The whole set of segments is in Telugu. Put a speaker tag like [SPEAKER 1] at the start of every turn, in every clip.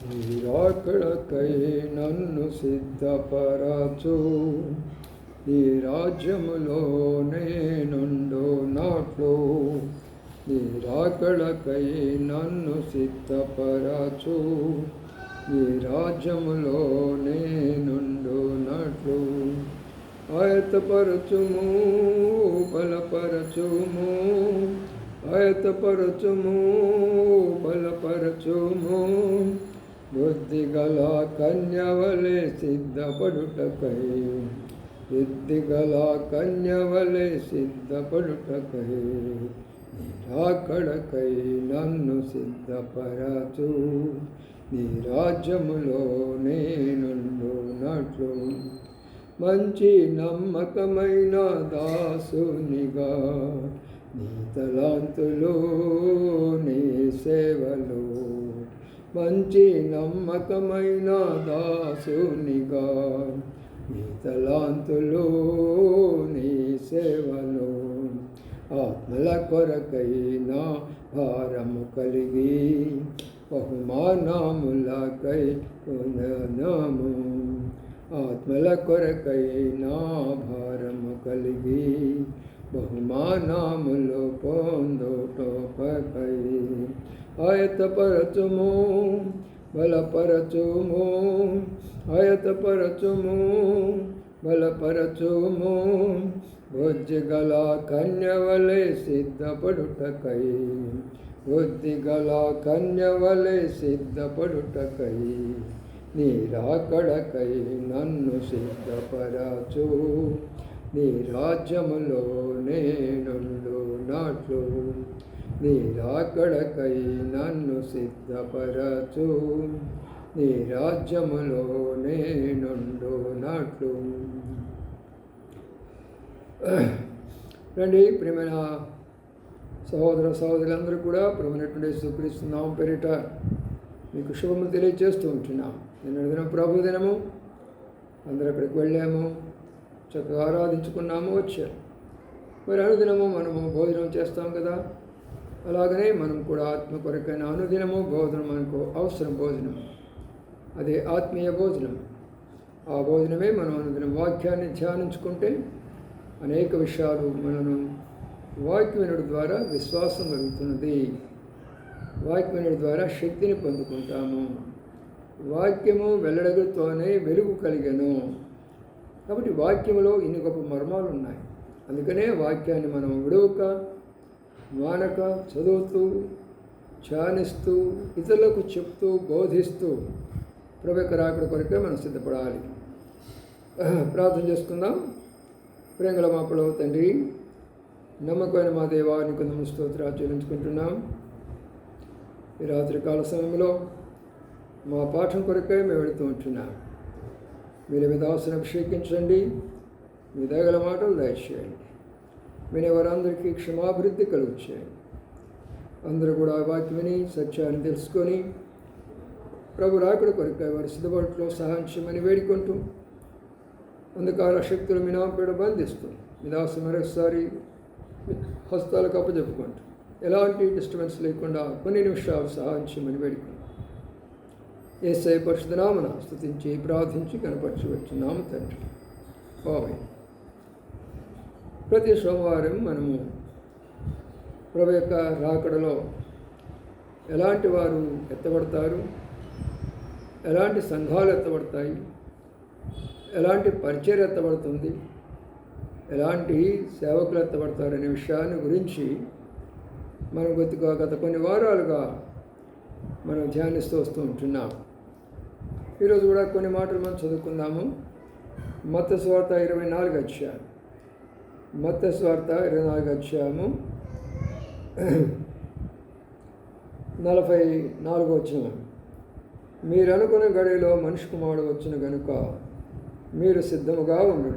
[SPEAKER 1] రాకడకై నన్ను సిద్ధపరచు ఈ రాజ్యములో నేనుండు నాట్లు ఈ రాకడకై నన్ను సిద్ధపరచు ఈ రాజ్యములో నేనుండు నాట్లు ఆయతపరచుము బలపరచుము ఆయతపరచుము బలపరచుము బుద్ధిగల కన్యవలే సిద్ధపడుటకై. బుద్ధిగల కన్యవలే సిద్ధపడుటకై. నిరాకడకై నన్ను సిద్ధపరచు. నీ రాజ్యములో నేనుండు మంచి నమ్మకమైన దాసునిగా. నీ తలాంతులు నీ సేవలు. మంచి నమ్మకమైన దాసునిగా నీ తలాంతులు నీ సేవలు ఆత్మల కొరకైన భారము కలిగి బహుమానములకై పుననాము ఆత్మల కొరకైన భారము కలిగి బహుమానములు పొందుటోపకై ఆయతపరచుము బలపరచుము ఆయతపరచుము బలపరచుము బుద్ధిగల కన్యవలే సిద్ధపడుటకై బుద్ధిగల కన్యవలే సిద్ధపడుటకై నీ రాకడకై నన్ను సిద్ధపరచు నీ రాజ్యములో నేనుండు నాట్లు నీరాకడకై నన్ను సిద్ధపరచు. నీ రాజ్యములో నేనుండు నాట్లు. రండి ప్రేమైన సహోదర సహోదరులందరూ కూడా ప్రభునటువంటి సుక్రీస్తున్నాం పేరిట మీకు శుభము తెలియజేస్తూ ఉంటున్నాం. నిన్న దినం ప్రభు దినము. అందరూ అక్కడికి వెళ్ళాము. చక్కగా ఆరాధించుకున్నాము వచ్చారు మరి అనుదినము మనము భోజనం చేస్తాం కదా. అలాగనే మనం కూడా ఆత్మ కొరకైన అనుదినము భోజనం మనకు అవసరం భోజనం. అదే ఆత్మీయ భోజనం. ఆ భోజనమే మనం అనుదినం వాక్యాన్ని ధ్యానించుకుంటే అనేక విషయాలు మనను వాక్యవినుడి ద్వారా విశ్వాసం కలుగుతున్నది. వాక్యవినుడి ద్వారా శక్తిని పొందుకుంటాము. వాక్యము వెల్లడగుతోనే వెలుగు కలిగను. కాబట్టి వాక్యములో ఇన్ని గొప్ప మర్మాలు ఉన్నాయి అందుకనే వాక్యాన్ని మనం విడవక మానక చదువుతూ ధ్యానిస్తూ ఇతరులకు చెప్తూ బోధిస్తూ ప్రభు రాకడ కొరకే మనం సిద్ధపడాలి. ప్రార్థన చేసుకుందాం. ప్రేంగల మాపలో తండ్రి నమ్మకమైన మా దేవాన్ని కొంత స్తోత్రాలు చెల్లించుకుంటున్నాం. ఈ రాత్రికాల సమయంలో మా పాఠం కొరకే మేము వెళుతూ ఉంటున్నాం. మీరు మీ దాసుని అభిషేకించండి. మీ దయగల మాటలు దయచేయండి. వినే వారందరికీ క్షమాభివృద్ధి కలుగుచ్చాయి అందరూ కూడా వాక్యం విని సత్యాన్ని తెలుసుకొని ప్రభు రాకడ కొరకై వారి సిద్ధపాటులో సహాయం చేయమని వేడుకుంటూ అంధకార శక్తులు మీ నాపేడ బంధిస్తూ మీ మరొకసారి హస్తాలకు అప్పచెప్పుకుంటూ ఎలాంటి డిస్టర్బెన్స్ లేకుండా కొన్ని నిమిషాలు సహాయం చేయమని వేడుకుంటూ ఏసై పరిశుధనామన స్థుతించి ప్రార్థించి కనపరిచి నామ తండ్రి. బాబాయ్ ప్రతి సోమవారం మనము ప్రభు యొక్క రాకడలో ఎలాంటి వారు ఎత్తబడతారు? ఎలాంటి సంఘాలు ఎత్తబడతాయి? ఎలాంటి పరిచయం ఎత్తబడుతుంది? ఎలాంటి సేవకులు ఎత్తబడతారు అనే విషయాన్ని గురించి మనం కొద్దిగా గత కొన్ని వారాలుగా మనం ధ్యానిస్తూ వస్తూ ఉంటున్నాం. ఈరోజు కూడా కొన్ని మాటలు మనం చదువుకుందాము. మత స్వార్థ ఇరవై నాలుగు అధ్యాయం. మత స్వార్థ ఇరవై నాలుగు అధ్యాయము నలభై నాలుగు వచ్చిన మీరు అనుకున్న గడిలో మనిషి కుమారుడు వచ్చిన కనుక మీరు సిద్ధముగా ఉండు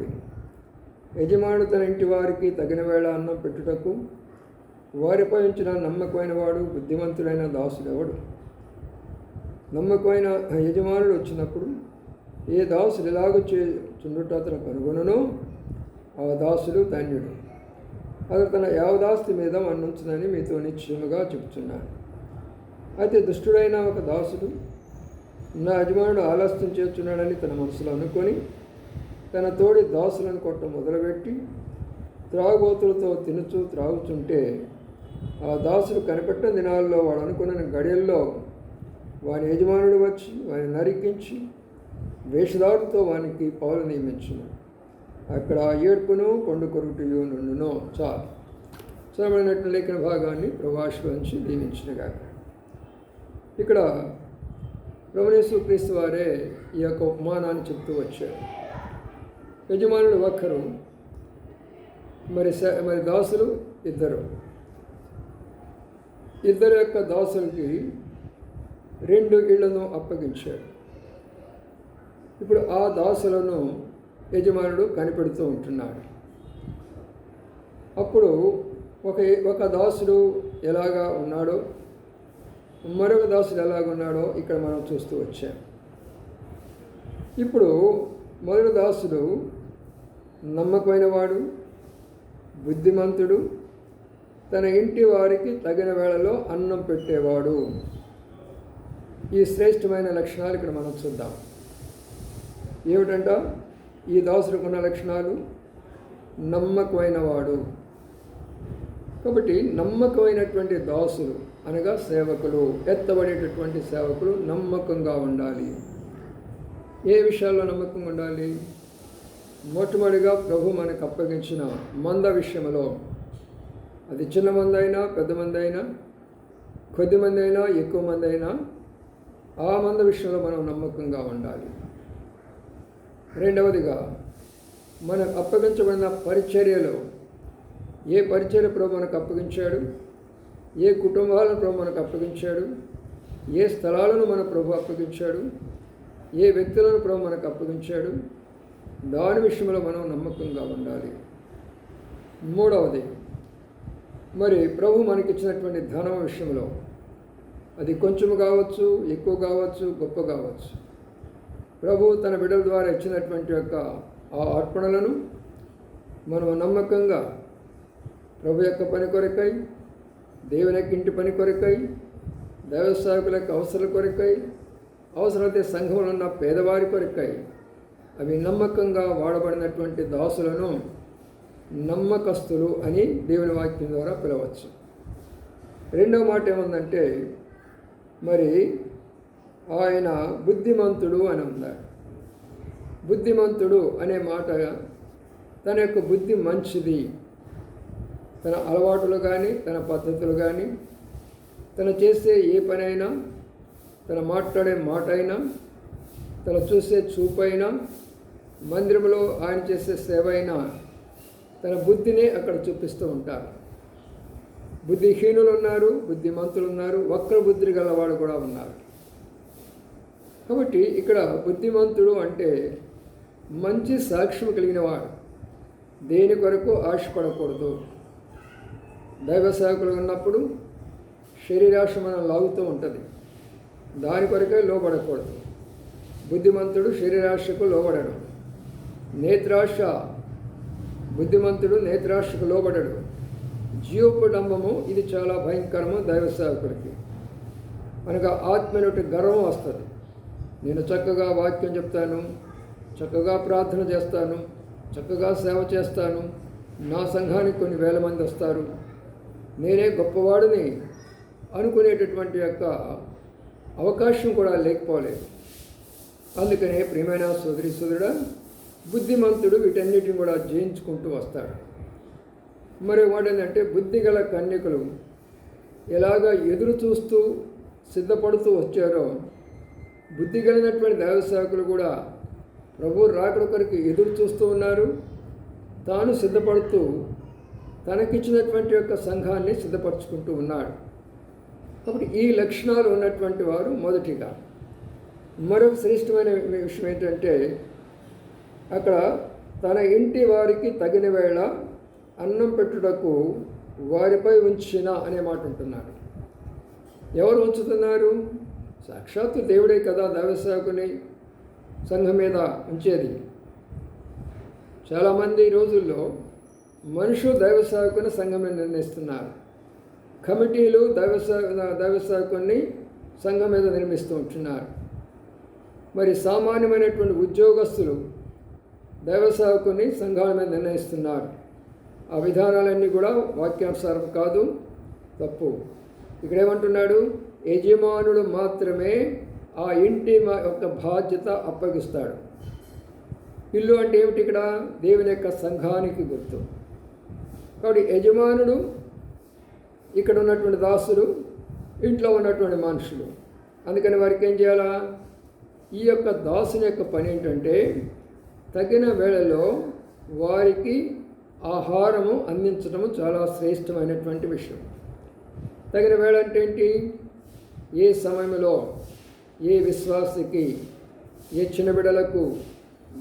[SPEAKER 1] యజమానుడు తన ఇంటి వారికి తగిన వేళ అన్నం పెట్టుటకు వారిపై ఉంచిన నమ్మకమైన వాడు బుద్ధిమంతుడైన దాసుడెవడు? నమ్మకమైన యజమానుడు వచ్చినప్పుడు ఏ దాసుడు ఎలాగో చుండుట అతను కనుగొనను? ఆ దాసుడు ధన్యుడు. అతను తన యావదాస్తి మీద మన్నుంచునని మీతో నిశ్చయముగా చెప్తున్నాను అయితే దుష్టుడైన ఒక దాసుడు నా యజమానుడు ఆలస్యం చేస్తున్నాడని తన మనసులో అనుకొని తన తోడి దాసులను కొట్ట మొదలుపెట్టి త్రాగుబోతులతో తినుచు త్రాగుచుంటే ఆ దాసుడు కనిపెట్టిన దినాల్లో వాడు అనుకున్న గడియల్లో వాని యజమానుడు వచ్చి వాని నరికించి వేషధారుతో వానికి పౌలు నియమించాడు అక్కడ ఏడ్పును కొండు కొరుటుయు నుండును. చాలు చదవబడినట్టు లేఖన భాగాన్ని ప్రభాషలోంచి దీవించినగా ఇక్కడ రమణేశ్వర క్రీస్తు వారే ఈ యొక్క ఉపమానాన్ని చెప్తూ వచ్చారు. యజమానుడు ఒక్కరు మరి స- మరి దాసులు ఇద్దరు. ఇద్దరు యొక్క దాసులకి రెండు ఇళ్ళను అప్పగించాడు ఇప్పుడు ఆ దాసులను యజమానుడు కనిపెడుతూ ఉంటున్నాడు. అప్పుడు ఒక ఒక దాసుడు ఎలాగా ఉన్నాడో మరొక దాసుడు ఎలాగ ఉన్నాడో ఇక్కడ మనం చూస్తూ వచ్చాం. ఇప్పుడు మొదటి దాసుడు నమ్మకమైనవాడు బుద్ధిమంతుడు తన ఇంటి వారికి తగిన వేళలో అన్నం పెట్టేవాడు. ఈ శ్రేష్టమైన లక్షణాలు ఇక్కడ మనం చూద్దాం. ఏమిటంట? ఈ దాసుడు ఉన్న లక్షణాలు నమ్మకమైన వాడు కాబట్టి నమ్మకమైనటువంటి దాసులు అనగా సేవకులు ఎత్తబడేటటువంటి సేవకులు నమ్మకంగా ఉండాలి. ఏ విషయాల్లో నమ్మకంగా ఉండాలి? మొట్టమొదటిగా ప్రభు మనకు అప్పగించిన మంద విషయంలో. అది చిన్న మంది అయినా పెద్ద మంది అయినా కొద్ది మంది అయినా ఎక్కువ మంది అయినా ఆ మంద విషయంలో మనం నమ్మకంగా ఉండాలి. రెండవదిగా మనకు అప్పగించబడిన పరిచర్యలో ఏ పరిచర్య ప్రభు మనకు అప్పగించాడు? ఏ కుటుంబాలను ప్రభు మనకు అప్పగించాడు? ఏ స్థలాలను మన ప్రభు అప్పగించాడు? ఏ వ్యక్తులను ప్రభు మనకు అప్పగించాడు? దాని విషయంలో మనం నమ్మకంగా ఉండాలి. మూడవది మరి ప్రభు మనకిచ్చినటువంటి ధనం విషయంలో అది కొంచెం కావచ్చు ఎక్కువ కావచ్చు గొప్ప కావచ్చు. ప్రభు తన బిడ్డల ద్వారా ఇచ్చినటువంటి యొక్క ఆ అర్పణలను మనం నమ్మకంగా ప్రభు యొక్క పని కొరకై దేవుని యొక్క ఇంటి పని కొరకై దైవసేవకుల యొక్క అవసరాల కొరకై అవసరమైతే సంఘంలో ఉన్న పేదవారి కొరకై అవి నమ్మకంగా వాడబడినటువంటి దాసులను నమ్మకస్తులు అని దేవుని వాక్యం ద్వారా పిలవచ్చు. రెండవ మాట ఏముందంటే మరి ఆయన బుద్ధిమంతుడు అని ఉన్నారు బుద్ధిమంతుడు అనే మాట తన యొక్క బుద్ధి మంచిది. తన అలవాటులు కానీ తన పద్ధతులు కానీ తను చేసే ఏ పనైనా తన మాట్లాడే మాట అయినా తను చూసే చూపైనా మందిరంలో ఆయన చేసే సేవ అయినా తన బుద్ధిని అక్కడ చూపిస్తూ ఉంటారు. బుద్ధిహీనులు ఉన్నారు బుద్ధిమంతులు ఉన్నారు వక్ర బుద్ధి గలవాడు కూడా ఉన్నారు. కాబట్టి ఇక్కడ బుద్ధిమంతుడు అంటే మంచి సాక్ష్యం కలిగిన వాడు దేని కొరకు ఆశపడకూడదు. దైవ సేవకులు ఉన్నప్పుడు శరీరాశ మనం లాగుతూ ఉంటుంది. దాని కొరకే లోబడకూడదు. బుద్ధిమంతుడు శరీరాశకు లోబడడు. నేత్రాశ బుద్ధిమంతుడు నేత్రాశకు లోబడడు. జీవోపడంబము ఇది చాలా భయంకరము దైవ సేవకుడికి. మనకు ఆత్మీయుటి గర్వం వస్తుంది. నేను చక్కగా వాక్యం చెప్తాను చక్కగా ప్రార్థన చేస్తాను చక్కగా సేవ చేస్తాను. నా సంఘానికి కొన్ని వేల మంది వస్తారు. నేనే గొప్పవాడిని అనుకునేటటువంటి యొక్క అవకాశం కూడా లేకపోలేదు. అందుకనే ప్రియమైన సోదరి సోదరుడా బుద్ధిమంతుడు వీటన్నిటిని కూడా జయించుకుంటూ వస్తాడు. మరి వాడేంటంటే బుద్ధి గల కన్యకులు ఎలాగ ఎదురు చూస్తూ సిద్ధపడుతూ వచ్చారో బుద్ధి కలిగినటువంటి దైవసేవకులు కూడా ప్రభు రాకడ కొరకు ఎదురు చూస్తూ ఉన్నారు. తాను సిద్ధపడుతూ తనకిచ్చినటువంటి యొక్క సంఘాన్ని సిద్ధపరచుకుంటూ ఉన్నాడు. కాబట్టి ఈ లక్షణాలు ఉన్నటువంటి వారు మొదటిగా. మరొక శ్రేష్టమైన విషయం ఏంటంటే అక్కడ తన ఇంటి వారికి తగిన వేళ అన్నం పెట్టుటకు వారిపై ఉంచిన అనే మాట ఉంటున్నాడు. ఎవరు ఉంచుతున్నారు? సాక్షాత్తు దేవుడే కదా దైవసేవకుని సంఘం మీద ఉంచేది. చాలామంది ఈ రోజుల్లో మనుషులు దైవ సంఘమే నిర్ణయిస్తున్నారు. కమిటీలు దైవ దైవసేవకుని దైవ సంఘం మీద నిర్మిస్తూ ఉంటున్నారు. మరి సామాన్యమైనటువంటి ఉద్యోగస్తులు దైవసేవకుని సంఘాల మీద నిర్ణయిస్తున్నారు. ఆ విధానాలన్నీ కూడా వాక్యానుసారం కాదు తప్పు. ఇక్కడేమంటున్నాడు? యజమానుడు మాత్రమే ఆ ఇంటి మా- యొక్క బాధ్యత అప్పగిస్తాడు. ఇల్లు అంటే ఏమిటి ఇక్కడ? దేవుని యొక్క సంఘానికి గుర్తు. కాబట్టి యజమానుడు ఇక్కడ ఉన్నటువంటి దాసులు ఇంట్లో ఉన్నటువంటి మనుషులు. అందుకని వారికి ఏం చేయాలా? ఈ యొక్క దాసుని యొక్క పని ఏంటంటే తగిన వేళలో వారికి ఆహారము అందించడము చాలా శ్రేష్టమైనటువంటి విషయం. తగిన వేళ అంటే ఏంటి? ఏ సమయంలో ఏ విశ్వాసికి ఏ చిన్న బిడలకు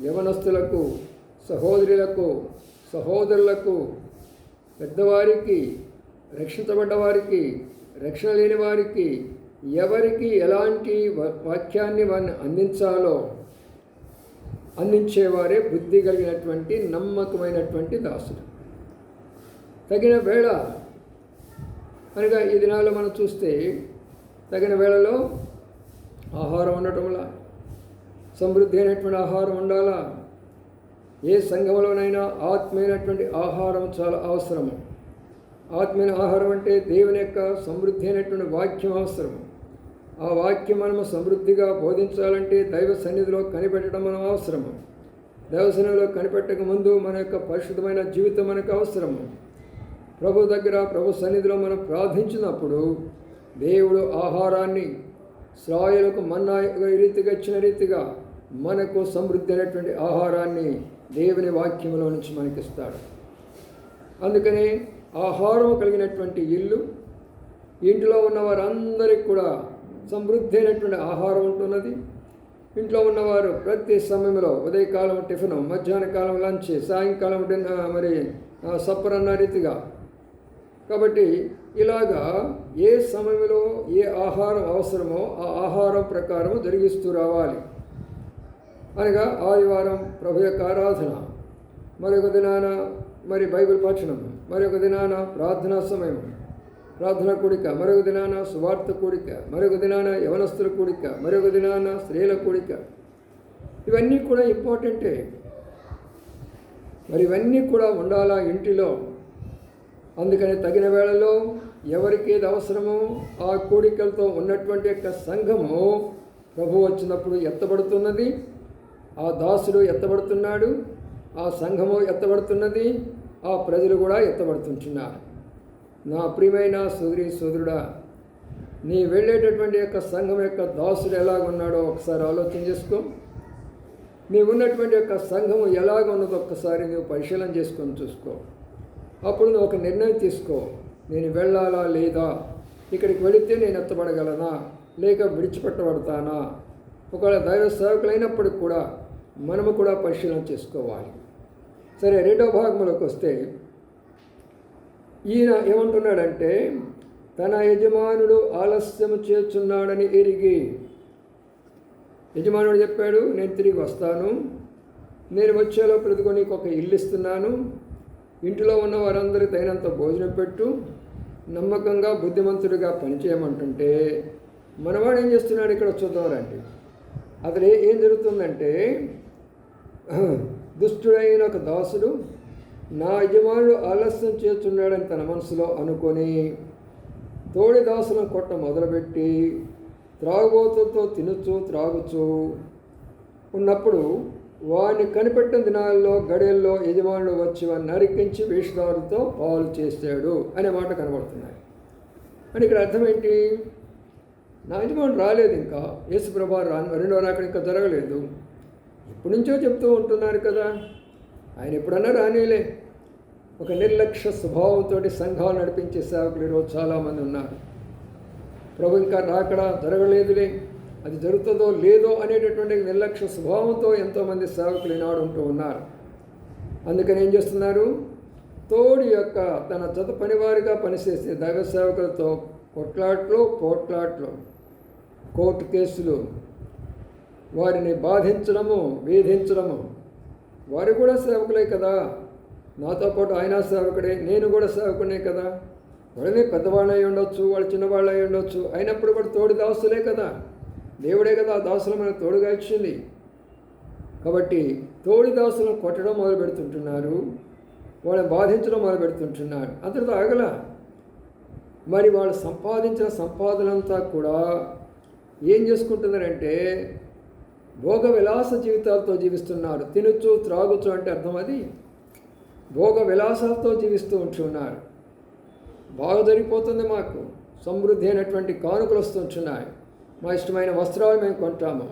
[SPEAKER 1] యవనస్తులకు సహోదరులకు సహోదరులకు పెద్దవారికి రక్షించబడ్డ వారికి రక్షణ లేని వారికి ఎవరికి ఎలాంటి వాక్యాన్ని వారిని అందించాలో అందించేవారే బుద్ధి కలిగినటువంటి నమ్మకమైనటువంటి దాసుడు. తగిన వేళ అనగా ఈ దినాల్లో మనం చూస్తే తగిన వేళలో ఆహారం ఉండటంలా సమృద్ధి అయినటువంటి ఆహారం ఉండాలా? ఏ సంఘంలోనైనా ఆత్మీయమైనటువంటి ఆహారం చాలా అవసరము ఆత్మీయ ఆహారం అంటే దేవుని యొక్క సమృద్ధి అయినటువంటి వాక్యం అవసరం. ఆ వాక్యం మనము సమృద్ధిగా బోధించాలంటే దైవ సన్నిధిలో కనిపెట్టడం మనం అవసరము దైవ సన్నిధిలో కనిపెట్టక ముందు మన యొక్క పరిశుద్ధమైన జీవితం మనకు అవసరము ప్రభు దగ్గర ప్రభు సన్నిధిలో మనం ప్రార్థించినప్పుడు దేవుడు ఆహారాన్ని శ్రాయులకు మన్నా రీతిగా ఇచ్చిన రీతిగా మనకు సమృద్ధి అయినటువంటి ఆహారాన్ని దేవుని వాక్యంలో నుంచి మనకిస్తాడు. అందుకని ఆహారం కలిగినటువంటి ఇల్లు ఇంట్లో ఉన్న వారందరికీ కూడా సమృద్ధి అయినటువంటి ఆహారం ఉంటున్నది. ఇంట్లో ఉన్నవారు ప్రతి సమయంలో ఉదయకాలం టిఫిన్ మధ్యాహ్న కాలం లంచ్ సాయంకాలం డిన్నర్ మరి సప్పర్ అన్న రీతిగా. కాబట్టి ఇలాగా ఏ సమయంలో ఏ ఆహారం అవసరమో ఆ ఆహారం ప్రకారం జరిగిస్తూ రావాలి. అనగా ఆదివారం ప్రభు యొక్క ఆరాధన మరొక దినాన మరి బైబిల్ పఠనం మరొక దినాన ప్రార్థనా సమయం ప్రార్థన కూడిక మరొక దినాన సువార్త కూడిక మరొక దినాన యవనస్తుల కూడిక మరొక దినాన స్త్రీల కూడిక. ఇవన్నీ కూడా ఇంపార్టెంటే. మరి ఇవన్నీ కూడా ఉండాలా ఇంటిలో? అందుకని తగిన వేళలో ఎవరికి ఏది అవసరమో ఆ కోరికలతో ఉన్నటువంటి యొక్క సంఘము ప్రభు వచ్చినప్పుడు ఎత్తబడుతున్నది. ఆ దాసుడు ఎత్తబడుతున్నాడు. ఆ సంఘము ఎత్తబడుతున్నది. ఆ ప్రజలు కూడా ఎత్తబడుతుంటున్నారు. నా ప్రియమైన సోదరి సోదరుడా నీ వెళ్ళేటటువంటి యొక్క సంఘం యొక్క దాసుడు ఎలాగున్నాడో ఒకసారి ఆలోచన చేసుకో. నీవు ఉన్నటువంటి యొక్క సంఘము ఎలాగ ఉన్నదో ఒక్కసారి నువ్వు పరిశీలన చేసుకొని చూసుకో. అప్పుడు నువ్వు ఒక నిర్ణయం తీసుకో. నేను వెళ్ళాలా లేదా? ఇక్కడికి వెళితే నేను ఎత్తబడగలనా? లేక విడిచిపెట్టబడతానా? ఒకవేళ దైవ సేవకులైనప్పటికి కూడా మనము కూడా పరిశీలన చేసుకోవాలి. సరే రెండో భాగంలోకి వస్తే ఈయన ఏమంటున్నాడంటే తన యజమానుడు ఆలస్యం చేస్తున్నాడని ఎరిగి. యజమానుడు చెప్పాడు నేను తిరిగి వస్తాను. నేను వచ్చేలోపు ఇదిగో నీకు ఒక ఇల్లు ఇస్తున్నాను. ఇంటిలో ఉన్న వారందరి తగినంత భోజనం పెట్టు నమ్మకంగా బుద్ధిమంతుడిగా పనిచేయమంటుంటే మనవాడు ఏం చేస్తున్నాడు ఇక్కడ చూద్దాం రండి అతను ఏం జరుగుతుందంటే దుష్టుడైన ఒక దాసుడు నా యజమానుడు ఆలస్యం చేస్తున్నాడని తన మనసులో అనుకొని తోడి దాసులను కొట్ట మొదలుపెట్టి త్రాగుబోతులతో తినచ్చు త్రాగుచు ఉన్నప్పుడు వారిని కనిపెట్టిన దినాల్లో గడియల్లో యజమానుడు వచ్చి వాడిని నరికించి వేషధారులతో పాలు చేశాడు అనే మాట కనబడుతున్నాయి. అని ఇక్కడ అర్థం ఏంటి? నా యజమానుడు రాలేదు ఇంకా. యేసుప్రభా రా రెండో రాకడ ఇంకా జరగలేదు. ఎప్పటి నుంచో చెప్తూ ఉంటున్నారు కదా. ఆయన ఎప్పుడన్నా రానిలే. ఒక నిర్లక్ష్య స్వభావంతో సంఘాలు నడిపించే సేవకులు ఈరోజు చాలామంది ఉన్నారు. ప్రభు ఇంకా రాకడా జరగలేదులే. అది జరుగుతుందో లేదో అనేటటువంటి నిర్లక్ష్య స్వభావంతో ఎంతోమంది సేవకులు ఈనాడు ఉంటూ ఉన్నారు. అందుకని ఏం చేస్తున్నారు? తోడి యొక్క తన జత పనివారిగా పనిచేసే దైవ సేవకులతో కొట్లాట్లు పోట్లాట్లు కోర్టు కేసులు వారిని బాధించడము వేధించడము. వారు కూడా సేవకులే కదా. నాతో పాటు ఆయన సేవకుడే నేను కూడా సేవకునే కదా. వాళ్ళని పెద్దవాళ్ళు అయి ఉండొచ్చు వాళ్ళు చిన్నవాళ్ళు అయి ఉండొచ్చు. అయినప్పుడు కూడా తోడి దాసులే కదా. దేవుడే కదా ఆ దాసులు మనకు తోడుగా ఇచ్చింది కాబట్టి తోడి దాసులను కొట్టడం మొదలు పెడుతుంటున్నారు. వాళ్ళని బాధించడం మొదలు పెడుతుంటున్నారు. అంతటితో ఆగల. మరి వాళ్ళు సంపాదించిన సంపాదనంతా కూడా ఏం చేసుకుంటున్నారంటే భోగ విలాస జీవితాలతో జీవిస్తున్నారు. తినొచ్చు త్రాగొచ్చు అంటే అర్థం అది? భోగ విలాసాలతో జీవిస్తూ ఉంటున్నారు. బాగా జరిగిపోతుంది మాకు. సమృద్ధి అయినటువంటి కానుకలు వస్తుంటున్నాయి మా ఇష్టమైన వస్త్రాలు మేము కొంటాము.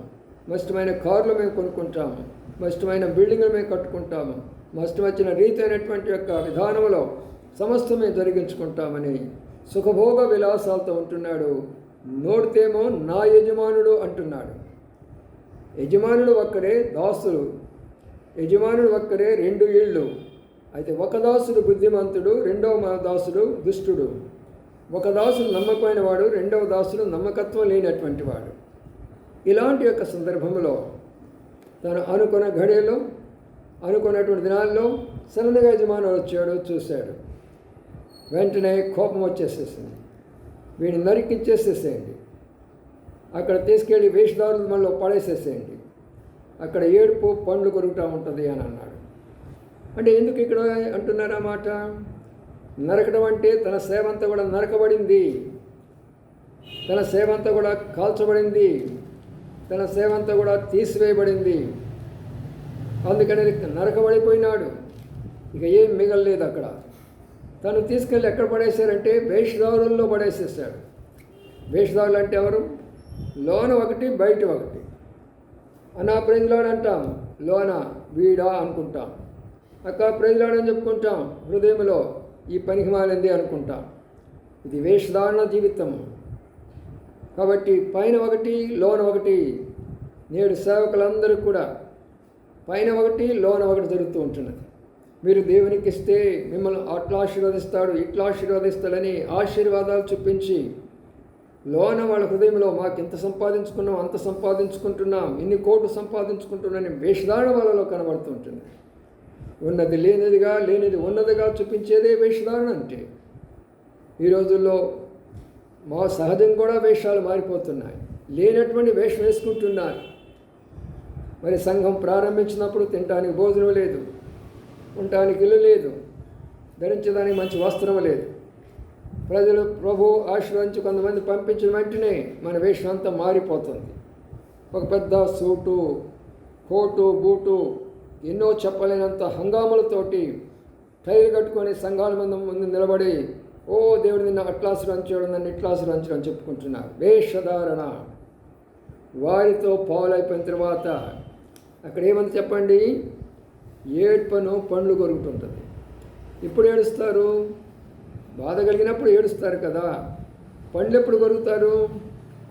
[SPEAKER 1] మా ఇష్టమైన కార్లు మేము కొనుక్కుంటాము. మా ఇష్టమైన బిల్డింగ్లు మేము కట్టుకుంటాము. మా ఇష్టం వచ్చిన రీతి అయినటువంటి యొక్క విధానంలో సమస్త మేము జరిగించుకుంటామని సుఖభోగ విలాసాలతో ఉంటున్నాడు. నోడితేమో నా యజమానుడు అంటున్నాడు. యజమానుడు ఒక్కడే దాసులు యజమానుడు ఒక్కడే రెండు ఇళ్ళు. అయితే ఒక దాసుడు బుద్ధిమంతుడు రెండవ దాసుడు దుష్టుడు. ఒక దాసుడు నమ్మకమైన వాడు రెండవ దాసుడు నమ్మకత్వం లేనటువంటి వాడు. ఇలాంటి యొక్క సందర్భంలో తను అనుకున్న ఘడియలో అనుకున్నటువంటి దినాల్లో సడన్గా యజమానుడు వచ్చాడు చూశాడు. వెంటనే కోపం వచ్చేసేసింది. వీడిని నరికించేసేసేయండి అక్కడ తీసుకెళ్ళి వేషధారుల మనలో పడేసేసేయండి. అక్కడ ఏడుపు పండ్లు కొరుకుతూ ఉంటుంది అని అన్నాడు. అంటే ఎందుకు ఇక్కడ అంటున్నారు మాట? నరకడం అంటే తన సేవంతా కూడా నరకబడింది. తన సేవంతా కూడా కాల్చబడింది. తన సేవంతా కూడా తీసివేయబడింది. అందుకని నరకబడిపోయినాడు. ఇక ఏం మిగలలేదు అక్కడ. తను తీసుకెళ్ళి ఎక్కడ పడేశారంటే వేషధారుల్లో పడేసేసాడు వేషధారులు అంటే ఎవరు? లోన ఒకటి బయట ఒకటి. అనా ప్రజలాడు అంటాం లోన వీడా అనుకుంటాం. అక్క ప్రజలాడని చెప్పుకుంటాం. హృదయంలో ఈ పనికి మాలింది అనుకుంటాం. ఇది వేషధారణ జీవితం. కాబట్టి పైన ఒకటి లోన ఒకటి నేడు సేవకులందరూ కూడా పైన ఒకటి లోన ఒకటి జరుగుతూ ఉంటున్నది. మీరు దేవునికి ఇస్తే మిమ్మల్ని అట్లా ఆశీర్వదిస్తాడు ఇట్లా ఆశీర్వదిస్తాడని ఆశీర్వాదాలు చూపించి లోన వాళ్ళ హృదయంలో మాకు ఇంత సంపాదించుకున్నాం అంత సంపాదించుకుంటున్నాం ఇన్ని కోట్లు సంపాదించుకుంటున్నాని వేషధారణ వాళ్ళలో కనబడుతుంటుంది ఉన్నది లేనిదిగా లేనిది ఉన్నదిగా చూపించేదే వేషధారణ అంటే. ఈ రోజుల్లో మా సహజం కూడా వేషాలు మారిపోతున్నాయి. లేనటువంటి వేషం వేసుకుంటున్నారు. మరి సంఘం ప్రారంభించినప్పుడు తినడానికి భోజనం లేదు ఉండటానికి ఇల్లు లేదు ధరించడానికి మంచి వస్త్రం లేదు. ప్రజలు ప్రభు ఆశీర్వదించి కొంతమంది పంపించిన వెంటనే మన వేషం అంతా మారిపోతుంది. ఒక పెద్ద సూటు కోటు బూటు ఎన్నో చెప్పలేనంత హంగాములతోటి టైర్ కట్టుకొని సంఘాల ముందు ముందు నిలబడి ఓ దేవుడు నిన్న అట్లాసురంచాడు నన్ను ఇట్లాసురంచాడు అని చెప్పుకుంటున్నారు వేషధారణ. వారితో పాలైపోయిన తర్వాత అక్కడ ఏమంది చెప్పండి? ఏడ్పను పండ్లు కొరుకుతుంటుంది. ఇప్పుడు ఏడుస్తారు? బాధ కలిగినప్పుడు ఏడుస్తారు కదా. పండ్లు ఎప్పుడు కొరుకుతారు?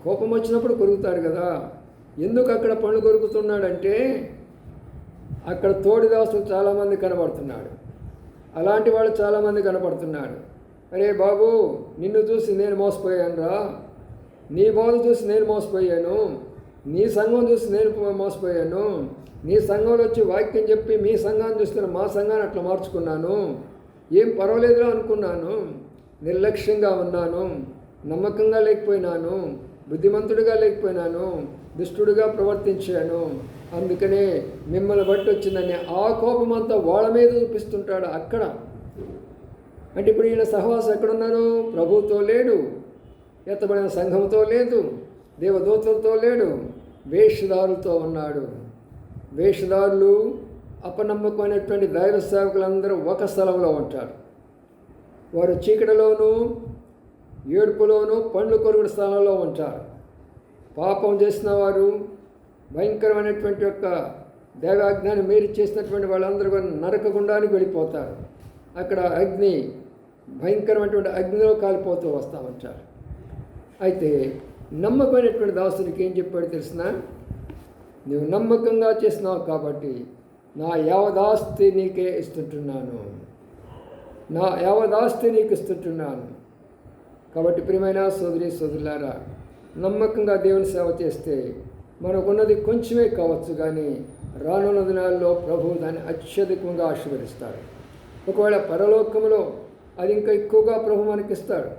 [SPEAKER 1] కోపం వచ్చినప్పుడు కొరుకుతారు కదా. ఎందుకు అక్కడ పండ్లు కొరుకుతున్నాడంటే అక్కడ తోడిదాసులు చాలామంది కనబడుతున్నాడు. అలాంటి వాళ్ళు చాలామంది కనపడుతున్నాడు అరే బాబు నిన్ను చూసి నేను మోసపోయాను రా నీ బోధ చూసి నేను మోసపోయాను. నీ సంఘం చూసి నేను మోసపోయాను. నీ సంఘంలో వచ్చి వాక్యం చెప్పి మీ సంఘాన్ని చూస్తున్న మా సంఘాన్ని అట్లా మార్చుకున్నాను. ఏం పర్వాలేదురా అనుకున్నాను. నిర్లక్ష్యంగా ఉన్నాను. నమ్మకంగా లేకపోయినాను. బుద్ధిమంతుడిగా లేకపోయినాను. దుష్టుడిగా ప్రవర్తించాను. అందుకనే మిమ్మల్ని బట్టి వచ్చిందని ఆ కోపం అంతా వాళ్ళ మీద చూపిస్తుంటాడు అక్కడ. అంటే ఇప్పుడు ఈయన సహవాసం ఎక్కడున్నారు? ప్రభుతో లేడు. ఎత్తబడిన సంఘంతో లేదు. దేవదూతలతో లేడు. వేషధారులతో ఉన్నాడు. వేషధారులు అపనమ్మకమైనటువంటి దైవ సేవకులందరూ ఒక స్థలంలో ఉంటారు. వారు చీకటిలోనూ ఏడుపులోనూ పండ్లు కొరుగుడు స్థలంలో ఉంటారు. పాపం చేసిన వారు భయంకరమైనటువంటి యొక్క దేవాజ్ఞాన్ని మీరు చేసినటువంటి వాళ్ళందరూ కూడా నరకగుండానికి వెళ్ళిపోతారు. అక్కడ అగ్ని భయంకరమైనటువంటి అగ్నిలో కాలిపోతూ వస్తామంటారు అయితే నమ్మకమైనటువంటి దాసునికి ఏం చెప్పాడు తెలిసిన? నువ్వు నమ్మకంగా చేసినావు కాబట్టి నా యావదాస్తి నీకే ఇస్తుంటున్నాను. నా యావదాస్తి నీకు ఇస్తుంటున్నాను. కాబట్టి ప్రియమైన సోదరి సోదరులారా నమ్మకంగా దేవుని సేవ చేస్తే మనకున్నది కొంచెమే కావచ్చు కానీ రానున్న దినాల్లో ప్రభు దాన్ని అత్యధికంగా ఆశీర్వదిస్తాడు. ఒకవేళ పరలోకంలో అది ఇంకా ఎక్కువగా ప్రభు మనకిస్తాడు.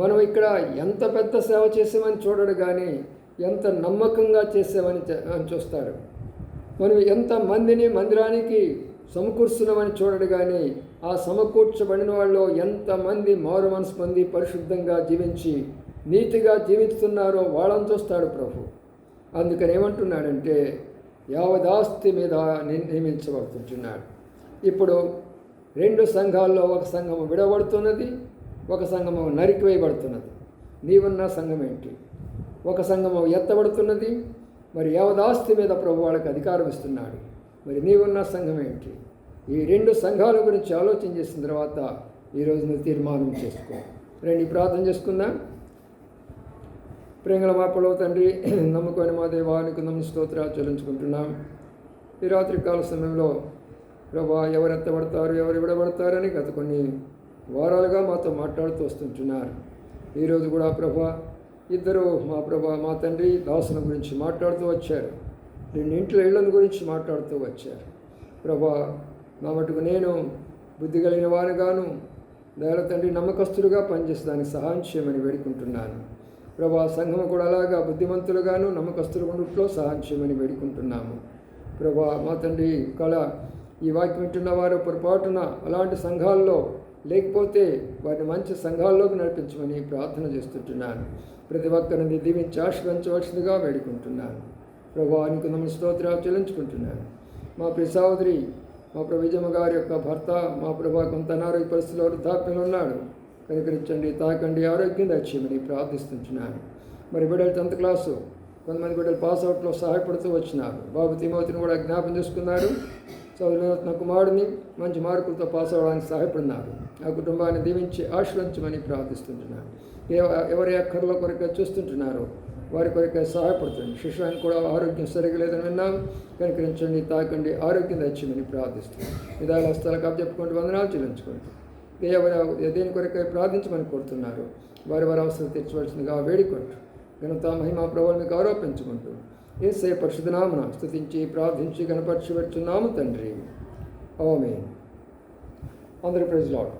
[SPEAKER 1] మనం ఇక్కడ ఎంత పెద్ద సేవ చేసామని చూడడు కానీ ఎంత నమ్మకంగా చేసామని అని చూస్తాడు. మనం ఎంత మందిని మందిరానికి సమకూర్చున్నామని చూడడు కానీ ఆ సమకూర్చబడిన వాళ్ళు ఎంతమంది మారు మనసు పొంది పరిశుద్ధంగా జీవించి నీతిగా జీవిస్తున్నారో వాళ్ళని చూస్తాడు ప్రభు. అందుకని ఏమంటున్నాడంటే యావదాస్తి మీద నియమించబడుతుంటున్నాడు. ఇప్పుడు రెండు సంఘాల్లో ఒక సంఘము విడబడుతున్నది ఒక సంఘము నరికివేయబడుతున్నది. నీవున్న సంఘం ఏంటి ఒక సంఘము ఎత్తబడుతున్నది మరి యావదాస్తి మీద ప్రభు వాళ్ళకి అధికారం ఇస్తున్నాడు. మరి నీవున్న సంఘం ఏంటి ఈ రెండు సంఘాల గురించి ఆలోచన చేసిన తర్వాత ఈరోజు నువ్వు తీర్మానం చేసుకో. రండి ప్రార్థన చేసుకుందాం. ప్రేంగళ మా తండ్రి నమ్ముకొని మా దేవానికి నమ్మ స్తోత్రాలు చెల్లించుకుంటున్నాం. ఈ రాత్రి కాల సమయంలో ప్రభా ఎవరు ఎత్తబడతారు ఎవరు విడబడతారని గత కొన్ని వారాలుగా మాతో మాట్లాడుతూ వస్తుంటున్నారు. ఈరోజు కూడా ప్రభా ఇద్దరు మా ప్రభా మా తండ్రి దాసుల గురించి మాట్లాడుతూ వచ్చారు. రెండు ఇంట్లో ఇళ్ళని గురించి మాట్లాడుతూ వచ్చారు. ప్రభా నా మటుకు నేను బుద్ధి కలిగిన వారుగాను దయాల తండ్రి నమ్మకస్తులుగా పనిచేసేదానికి సహాయం చేయమని వేడుకుంటున్నాను. ప్రభా సంఘము కూడా అలాగా బుద్ధిమంతులుగాను నమ్మకస్తులు ఉండుట్లో సహాయం చేయమని వేడుకుంటున్నాము. ప్రభా మా తండ్రి కళ ఈ వాక్యం వింటున్న వారు పొరపాటున అలాంటి సంఘాల్లో లేకపోతే వారిని మంచి సంఘాల్లోకి నడిపించమని ప్రార్థన చేస్తుంటున్నాను. ప్రతి ఒక్కరిని దీవించి ఆశ్రయించవలసిందిగా వేడుకుంటున్నాను. ప్రభానికి నమ్మ స్తోత్రాలు చెల్లించుకుంటున్నాను. మా ప్రియ సహోదరి మా ప్రవిజమ్మ గారి యొక్క భర్త మా ప్రభా కొంత అనారోగ్య పరిస్థితిలో వృద్ధాప్యంలో ఉన్నాడు. కనికరించండి తాకండి ఆరోగ్యం దచ్చేయమని ప్రార్థిస్తుంటున్నాను. మరి బిడ్డలు టెన్త్ క్లాసు కొంతమంది బిడ్డలు పాస్ అవుట్లో సహాయపడుతూ వచ్చినారు. బాబు తిమోతిని కూడా జ్ఞాపం చేసుకున్నారు చదువుతున్న కుమారుడిని మంచి మార్కులతో పాస్ అవ్వడానికి సహాయపడినారు. ఆ కుటుంబాన్ని దీవించి ఆశ్రయించమని ప్రార్థిస్తుంటున్నాను. ఎవ- ఎవరి అక్కర్ల కొరకే చూస్తుంటున్నారు వారి కొరకే సహాయపడుతుంది. శిష్యానికి కూడా ఆరోగ్యం సరిగా లేదని విన్నాం. కనికరించండి తాకండి ఆరోగ్యం తెచ్చమని ప్రార్థిస్తున్నాం. విధాల హస్తాలకు అప్పచెప్పుకుంటూ వందనాలు చెల్లించుకుంటూ ఎవరు దేని కొరకై ప్రార్థించమని కోరుతున్నారు వారి వారి అవసరం తీర్చవలసిందిగా వేడుకుంటూ ఘనత మహిమా ప్రభువులు మీకు ఆరోపించుకుంటూ ఏసే పరిశుధనామన స్థుతించి ప్రార్థించి గణపరచబడుచున్నాము తండ్రి. ఓమే ఆంధ్రప్రదేశ్లో